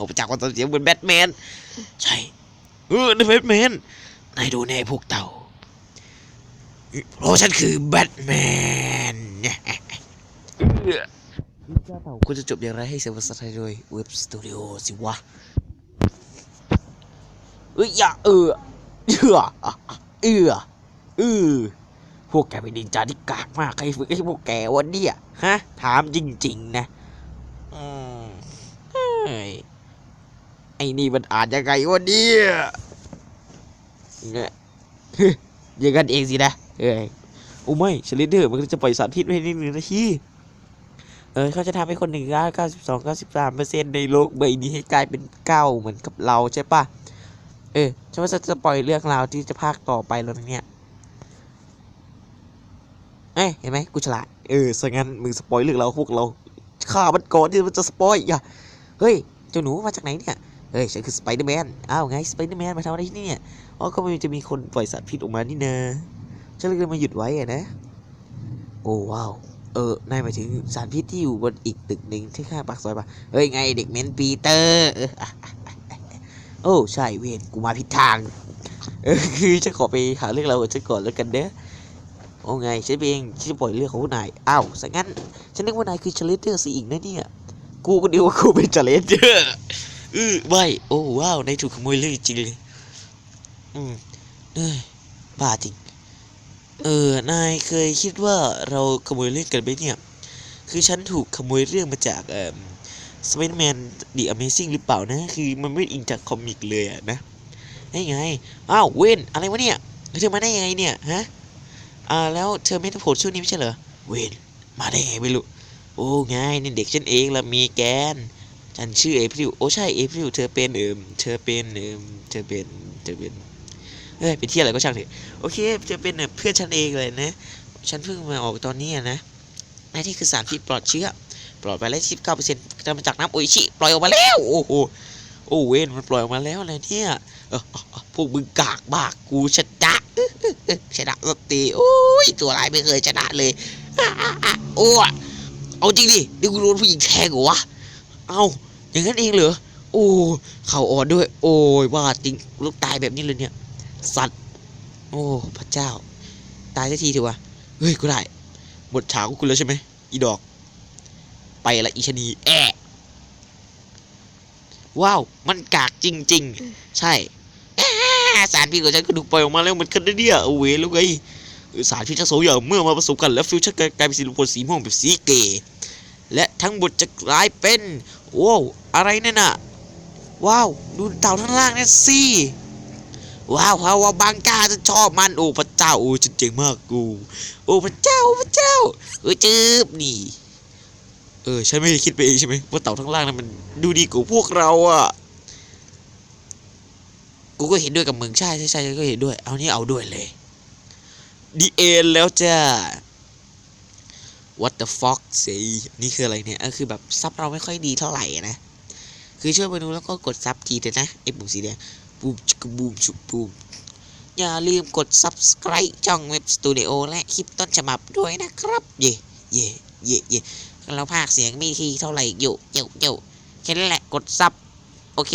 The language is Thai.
ผมจากว่าตอนเสียงเหมือนแบทแมน ใช่เออนั่นแบทแมนนายดูแน่พวกเต่าเพราะฉันคือแบทแมนเออเจ้าเต่าคุณจะจบอย่างไรให้เสียงภาษาไทยโดยเว็บสตูดิโอสิวะเอ้ยอย่าเออเอือเอือเออพวกแกเป็นนินจาที่กากมาก ใครฝึกให้พวกแกวันนี้อะฮะ ถามจริง ๆ นะ อืม ไอ้นี่มันอ่านยังไงวะเนี่ยเนี่ยย่างกันเองสินะเอ้ยโอ้ไม่ชลิเดอร์มันก็จะปล่อยสารพิษไว้ในหนึ่งนาทีเออเขาจะทำให้คนหนึ่งร้าเก้าสิบสองเก้าสิบสามเปอร์เซ็นต์ในโลกใบนี้ให้กลายเป็นเก้าเหมือนกับเราใช่ปะเออฉันว่าจะปล่อยเรื่องราวที่จะพากต่อไปแล้วนะเนี่ยเอ้ยเห็นไหมกูฉลาดเออสังั้นมึงสปอยเรื่องเราพวกเราฆ่ามันก่อนที่มันจะสปอยอย่าเฮ้ยเจ้าหนูมาจากไหนเนี่ย เฮ้ยฉันคือสไปเดอร์แมน อ้าวไงสไปเดอร์แมนมาทำอะไรที่นี่เนี่ยอ๋อก็มันจะมีคนปล่อยสารพิษออกมานี่นะฉันเลยมาหยุดไว้อะนะ โอ้ว้าว เออนายหมายถึงสารพิษที่อยู่บนอีกตึกหนึ่งที่ข้างปากซอยปะเฮ้ยไงเด็กเมนปีเตอร์โอ้ใช่เวนกูมาผิดทาง เออคือฉันขอไปหาเรื่องเราฉันก่อนแล้วกันเด้อโอ้ไงฉันเองที่จะปล่อยเรื่องของนายอ้าวสังั้นฉันนึกว่านายคือเชลเดอร์สิอีกนะเนี่ย กูก็ดีว่ากูเป็นเชลเดอร์ เออไม่โอ้ว้าวนายถูกขโมยเรื่องจริงเลยอืมเอ้ยบ้าจริง เออนายเคยคิดว่าเราขโมยเรื่องกันไหมเนี่ย คือฉันถูกขโมยเรื่องมาจากเอ่อสไปเดอร์แมนดีอเมซิ่งหรือเปล่านะ คือมันไม่อิงจากคอมิกเลยอะนะไงไงอ้าวเวนอะไรวะเนี่ยเธอมาได้ยังไงเนี่ยฮะอ่าแล้วเธอไม่ได้โผล่ช่วงนี้ไม่ใช่เหรอเวนมาได้ไงไม่รู้โอ้ไงนี่เด็กฉันเองละมีแกน ฉันชื่อเอพริลโอ้ใช่เอพริลเธอเป็นเอิมเธอเป็นเอิมเธอเป็นเธอเป็นเอ้ยเป็นที่อะไรก็ช่างเถอะโอเคเธอเป็นเอ่อเพื่อนฉันเองเลยนะ ฉันเพิ่งมาออกตอนนี้นะนั่นที่คือสารพิษปลอดเชื้อปลอดไปแล้วสิบเก้าเปอร์เซ็นต์จะมาจากน้ำโอิชิปล่อยออกมาแล้วโอ้โหโอ้เวนมันปล่อยออกมาแล้วอะไรเนี่ยพวกมึงกากมากกูชนะอื้ออื้ออื้อชนะสตีโอ้ยตัวร้ายไม่เคยชนะเลยโอ้เอาจริงดินี่กูโดนผู้หญิงแทงเหรอวะ เอาอย่างนั้นเองเหรอ โอ้เข่าอ่อนด้วย โอ้ยว่าจริงลูกตายแบบนี้เลยเนี่ย สัตว์ โอ้พระเจ้า ตายสักทีเถอะวะเฮ้ยกูได้หมดฉากกูแล้วใช่ไหมอีดอก ไปละอีชนีแอะว้าว มันกากจริง ๆ ใช่สารพิษของฉันก็ถูกปล่อยออกมาแล้วเหมือนกันนะเนี่ยเอาเวรแล้วไงเออสารพิษทั้งสองอย่างเมื่อมาผสมกันแล้วฟิวชั่นกลายเป็นสีลูกผลสีม่วงแบบสีเกและ ทั้งหมดจะกลายเป็นโว้วอะไรเนี่ยนะว้าว ดูเต่าทั้างล่างนั่นสิว้าวเพราะว่าบางกาจะชอบมันโอ้พระเจ้าโอ้ฉันเจ๋งมากกูโอ้พระเจ้าพระเจ้าเออจืบนี่เออฉันไม่ได้คิดไปเองใช่ไหมว่าเต่าทั้างล่างนั้นมันดูดีกว่าพวกเราอะกูก็เห็นด้วยกับมึงใช่ใช่ใช่ก็เห็นด้วย เอานี่เอาด้วยเลยดีเอ็นแล้วจ้า what the fuck สินี่คืออะไรเนี่ยเออคือแบบซับเราไม่ค่อยดีเท่าไหร่นะ คือช่วยไปดูแล้วก็กดซับทีเถอะนะไอ้ปุ่มสีแดงบูมชิกบูมชุบบูมอย่าลืมกด subscribe ช่องเว็บสตูดิโอและคลิปต้นฉบับด้วยนะครับ เย่เย่เย่เย่เราพากเสียงไม่ทีเท่าไหร่อยู่เย่เย่แค่นั้นแหละกดซับโอเค